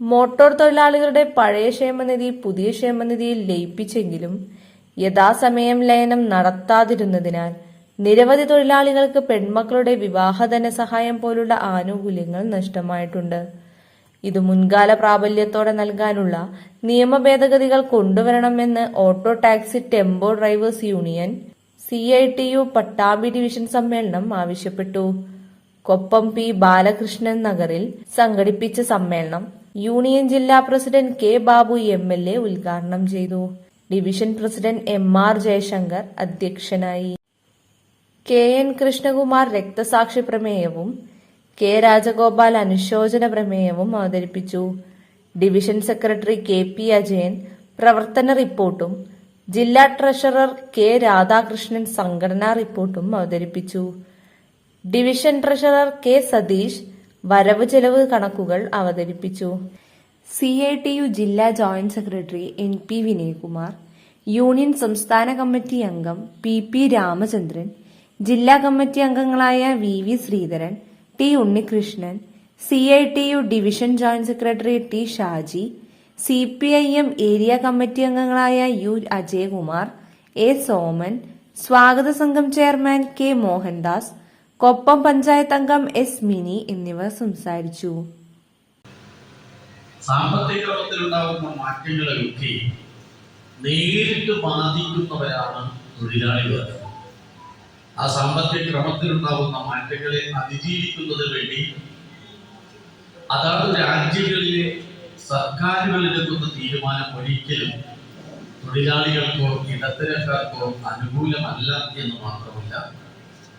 Motor തൊഴിലാളികളുടെ പഴയ ക്ഷേമനിധി പുതിയ ക്ഷേമനിധിയിൽ ലയിപ്പിച്ചെങ്കിലും യഥാസമയം ലയനം നടത്താതിരുന്നതിനാൽ നിരവധി തൊഴിലാളികൾക്ക് പെൺമക്കളുടെ വിവാഹ ധനസഹായം പോലുള്ള ആനുകൂല്യങ്ങൾ നഷ്ടമായിട്ടുണ്ട്. ഇത് മുൻകാല പ്രാബല്യത്തോടെ നൽകാനുള്ള നിയമ ഭേദഗതികൾ കൊണ്ടുവരണമെന്ന് auto taxi tempo drivers union C I T U Pattambi division സമ്മേളനം ആവശ്യപ്പെട്ടു. കൊപ്പം പി ബാലകൃഷ്ണൻ നഗറിൽ സംഘടിപ്പിച്ച സമ്മേളനം യൂണിയൻ ജില്ലാ president K Babu M L A ഉദ്ഘാടനം ചെയ്തു. Division president M R Jayashankar അധ്യക്ഷനായി. കെ എൻ കൃഷ്ണകുമാർ രക്തസാക്ഷി പ്രമേയവും കെ രാജഗോപാൽ അനുശോചന പ്രമേയവും അവതരിപ്പിച്ചു. Division secretary K P Ajayan പ്രവർത്തന റിപ്പോർട്ടും ജില്ലാ ട്രഷറർ കെ രാധാകൃഷ്ണൻ സംഘടനാ റിപ്പോർട്ടും അവതരിപ്പിച്ചു. ഡിവിഷൻ ട്രഷറർ കെ സതീഷ് വരവ് ചെലവ് കണക്കുകൾ അവതരിപ്പിച്ചു. സി ഐ ടി യു ജില്ലാ joint secretary N P Vinayakumar union സംസ്ഥാന കമ്മിറ്റി അംഗം പി പി രാമചന്ദ്രൻ ജില്ലാ കമ്മിറ്റി അംഗങ്ങളായ V V Sreedharan T Unnikrishnan C I T U division joint secretary T Shaji C P I M area committee അംഗങ്ങളായ U Ajayakumar A Soman സ്വാഗത സംഘം chairman K Mohandas Koppam panchayat അംഗം S mini എന്നിവർ സംസാരിച്ചു. സാമ്പത്തിക മാറ്റങ്ങളെയൊക്കെ നേരിട്ട് ബാധിക്കുന്നവരാണ് തൊഴിലാളികൾ. ആ സാമ്പത്തിക ക്രമത്തിലുണ്ടാകുന്ന മാറ്റങ്ങളെ അതിജീവിക്കുന്നതിന് വേണ്ടി അതാത് രാജ്യങ്ങളിലെ സർക്കാരുകൾ എടുക്കുന്ന തീരുമാനം ഒരിക്കലും തൊഴിലാളികൾക്കോ ഇടത്തരക്കാർക്കോ അനുകൂലമല്ല എന്ന് മാത്രമല്ല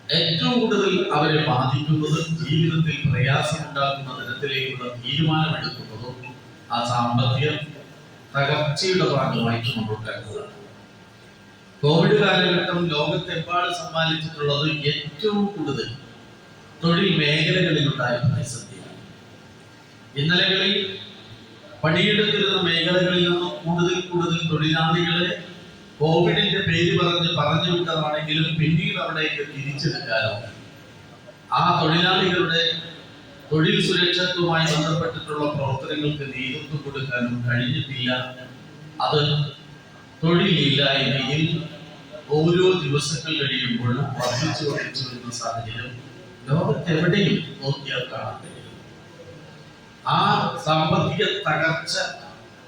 ഏറ്റവും കൂടുതൽ അവരെ ബാധിക്കുന്നത് ജീവിതത്തിൽ പ്രയാസമുണ്ടാക്കുന്ന തരത്തിലേക്കുള്ള തീരുമാനമെടുക്കുന്നതും ആ സാമ്പത്തിക തകർച്ചയുടെ ഭാഗമായിട്ട് നമ്മൾ കോവിഡ് കാലഘട്ടം ലോകത്തെമ്പാട് സമ്മാനിച്ചിട്ടുള്ളത് ഏറ്റവും കൂടുതൽ തൊഴിൽ മേഖലകളിലുണ്ടായ പ്രതിസന്ധിയാണ് ഇന്നലകളിൽ പണിയെടുത്തിരുന്ന മേഖലകളിൽ നിന്നും കൂടുതൽ കൂടുതൽ തൊഴിലാളികളെ കോവിഡിന്റെ പേര് പറഞ്ഞ് പറഞ്ഞു വിട്ടതാണെങ്കിലും പിന്നീട് അവിടേക്ക് തിരിച്ചെടുക്കാനോ ആ തൊഴിലാളികളുടെ തൊഴിൽ സുരക്ഷത്വവുമായി ബന്ധപ്പെട്ടിട്ടുള്ള പ്രവർത്തനങ്ങൾക്ക് നേതൃത്വം കൊടുക്കാനും കഴിഞ്ഞിട്ടില്ല. അത് തൊഴിലില്ലായ്മയിൽ ഓരോ ദിവസങ്ങൾ കഴിയുമ്പോൾ വർദ്ധിച്ചു വർദ്ധിച്ചു വരുന്ന സാഹചര്യം ലോകത്തെവിടെയും നോക്കിയാൽ കാണാൻ ആ സാമ്പത്തിക തകർച്ച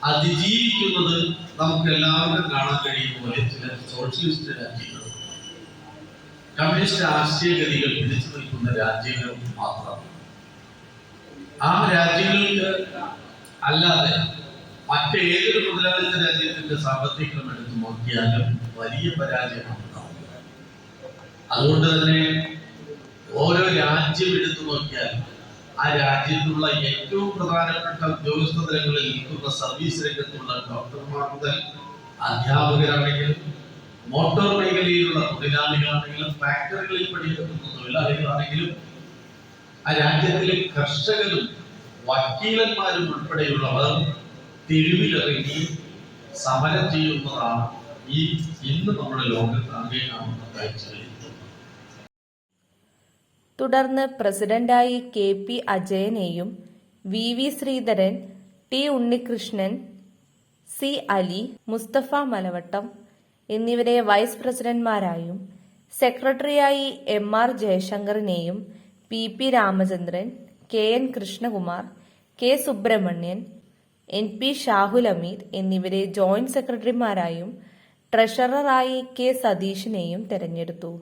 അതിജീവിക്കുന്നത് നമുക്ക് എല്ലാവർക്കും കാണാൻ കഴിയും പോലെ ചില സോഷ്യലിസ്റ്റ് രാജ്യങ്ങൾ കമ്മ്യൂണിസ്റ്റ് ആശയഗതികൾ പിടിച്ചു നിൽക്കുന്ന രാജ്യങ്ങൾ മാത്രം ആ രാജ്യങ്ങൾക്ക് അല്ലാതെ മറ്റേതൊരു മുതലാളിത്ത രാജ്യത്തിന്റെ സാമ്പത്തിക എടുത്ത് നോക്കിയാലും വലിയ പരാജയമാണ്. അതുകൊണ്ട് തന്നെ ഓരോ രാജ്യം എടുത്തു നോക്കിയാലും ആ രാജ്യത്തുള്ള ഏറ്റവും പ്രധാനപ്പെട്ട ഉദ്യോഗസ്ഥ തലങ്ങളിൽ നിൽക്കുന്ന സർവീസ് രംഗത്തുള്ള ഡോക്ടർമാർ മുതൽ അധ്യാപകരാണെങ്കിലും മോട്ടോർ മേഖലയിലുള്ള തൊഴിലാളികളാണെങ്കിലും ഫാക്ടറികളിൽ പണിയെടുക്കുന്ന തൊഴിലാളികളാണെങ്കിലും ആ രാജ്യത്തിലെ കർഷകരും വക്കീലന്മാരും ഉൾപ്പെടെയുള്ളവർ തെരുവിലിറങ്ങി സമരം ചെയ്യുന്നതാണ് ഈ ഇന്ന് നമ്മുടെ ലോകത്ത് ആകെ കാണുന്ന കാഴ്ചകളിൽ തുടർന്ന് പ്രസിഡന്റായി K P അജയനെയും V V Sreedharan T Unnikrishnan C Ali Mustafa Malavattam എന്നിവരെ വൈസ് പ്രസിഡന്റ്മാരായും സെക്രട്ടറിയായി M R ജയശങ്കറിനെയും P P Ramachandran K N Krishnakumar K Subrahmanian N P Shahul Ameer എന്നിവരെ ജോയിന്റ് സെക്രട്ടറിമാരായും ട്രഷററായി കെ സതീഷിനെയും തെരഞ്ഞെടുത്തു.